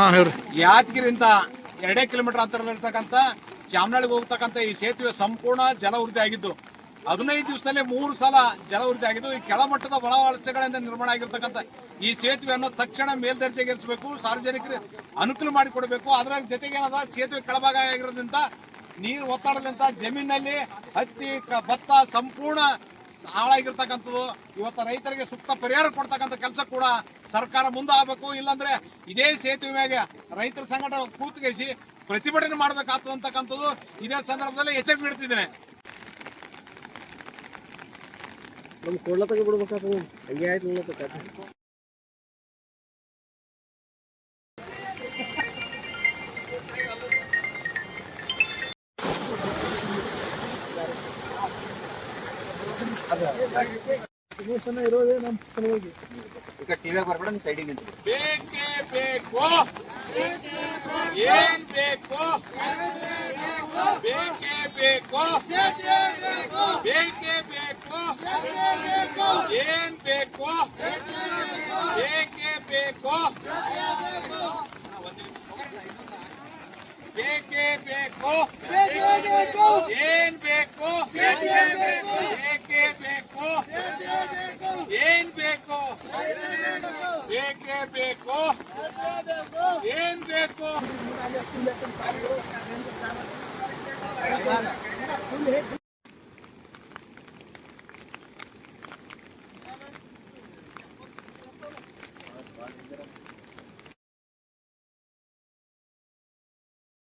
ಹಾ ಯಾದಗಿರಿಂದ ಎರಡೇ ಕಿಲೋಮೀಟರ್ ಅಂತರದಲ್ಲಿರ್ತಕ್ಕಂಥ ಚಾಮನಹಳ್ಳಿಗೆ ಹೋಗ್ತಕ್ಕಂಥ ಈ ಸೇತುವೆ ಸಂಪೂರ್ಣ ಜಲವೃದ್ಧಿ ಆಗಿದ್ದು, ಹದಿನೈದು ದಿವಸದಲ್ಲಿ ಮೂರು ಸಲ ಜಲವೃದ್ಧಿ ಆಗಿದ್ದು, ಈ ಕೆಳಮಟ್ಟದ ಒಳವಲಸೆಗಳಿಂದ ನಿರ್ಮಾಣ ಆಗಿರ್ತಕ್ಕಂಥ ಈ ಸೇತುವೆಯನ್ನು ತಕ್ಷಣ ಮೇಲ್ದರ್ಜೆಗೇರಿಸಬೇಕು ಸಾರ್ವಜನಿಕರಿಗೆ ಅನುಕೂಲ ಮಾಡಿಕೊಡಬೇಕು. ಅದರ ಜೊತೆಗೆ ಏನದ, ಸೇತುವೆ ಕೆಳಭಾಗ ಆಗಿರೋದ್ರಿಂದ ನೀರು ಒತ್ತಡದಿಂದ ಜಮೀನಲ್ಲಿ ಹತ್ತಿ ಭತ್ತ ಸಂಪೂರ್ಣ ಹಾಳಾಗಿರ್ತಕ್ಕಂಥದ್ದು. ಇವತ್ತು ರೈತರಿಗೆ ಸೂಕ್ತ ಪರಿಹಾರ ಕೊಡ್ತಕ್ಕಂಥ ಕೆಲಸ ಕೂಡ ಸರ್ಕಾರ ಮುಂದೆ ಆಗಬೇಕು ಇಲ್ಲಾಂದ್ರೆ ಇದೇ ಸೇತುವೆ ಮೇಲೆ ರೈತರ ಸಂಘಟನೆ ಕೂತ್ಗೈಸಿ ಪ್ರತಿಭಟನೆ ಮಾಡಬೇಕಾಗ್ತದಂತಕ್ಕಂಥದ್ದು ಇದೇ ಸಂದರ್ಭದಲ್ಲಿ ಎಚ್ಚರಿಕೆ ನೀಡ್ತಿದ್ದೇನೆ. ನಮ್ಗೆ ಕೊಡ್ಲತ್ತಾಗ ಬಿಡ್ಬೇಕಾಗ್ತದೆ. ಹಂಗೆ ಆಯ್ತು ಇರೋದೇ ನಮ್ಮ ಸಲುವಾಗಿ ಈಗ ಟಿವಿ ಬರ್ಬೇಡ ನೀ ಸೈಡಿಗೆ ನಿಂತು ಬೇಕೇ ಬೇಕು ಏನ್ ಬೇಕು ಬೇಕೇ ಬೇಕು ಬೇಕೇ ಬೇಕು ಏನ್ ಬೇಕು ಬೇಕೇ ಬೇಕು ಬೇಕೇ ಬೇಕು ಏನ್ ಬೇಕು ಬೇಕೇ ಬೇಕು? ಏನ್ ಬೇಕು?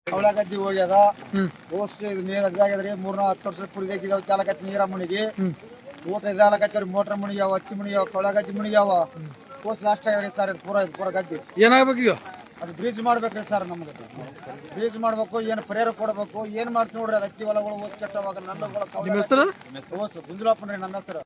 ಅವಳಗದ್ದಿ ಹೋಗ್ಯದ. ಹೋಸ್ಟ್ ಇದು ನೀರ್ ಅದಾಗ್ಯದ್ರಿ ಮೂರ್ನ ಹತ್ತು ವರ್ಷ ಪುರಿದಾಗಿದಾವ ಚಾಲಕತ್ತಿ ನೀರ ಮುಣಿಗಿ ಊಟ ಇದಾಲಕತ್ತವ್ರಿ ಮೋಟ್ರ್ ಮುಣಿಗ್ಯಾವ ಹತ್ತಿ ಮುಣಿಗ್ಯಾವ ಕವಳಗದ್ದಿ ಮುಣಿಗ್ಯಾವ. ಕೋಸ್ ಲಾಸ್ಟ್ ಆಗಿದೆ ಸರ್ ಇದು ಪೂರ ಇದು ಪೂರ ಗದ್ದೆ ಏನಾಗ್ಬೇಕು ಈಗ? ಅದು ಬ್ರೀಜ್ ಮಾಡ್ಬೇಕ್ರಿ ಸರ್ ನಮ್ಗೆ. ಬ್ರಿಡ್ಜ್ ಮಾಡ್ಬೇಕು ಏನು ಪ್ರೇರ ಕೊಡ್ಬೇಕು ಏನ್ ಮಾಡ್ತೀವಿ ನೋಡ್ರಿ ಅದು ಹತ್ತಿ ಹೊಲಗಳು ಓಸ್ ಕೆಟ್ಟವಾಗ ನನ್ನ ಓಸ್ ಗುಂಜಲಪ್ಪನ್ರಿ ನಮ್ಮ ಹೆಸರು.